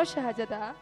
Maro Shahzada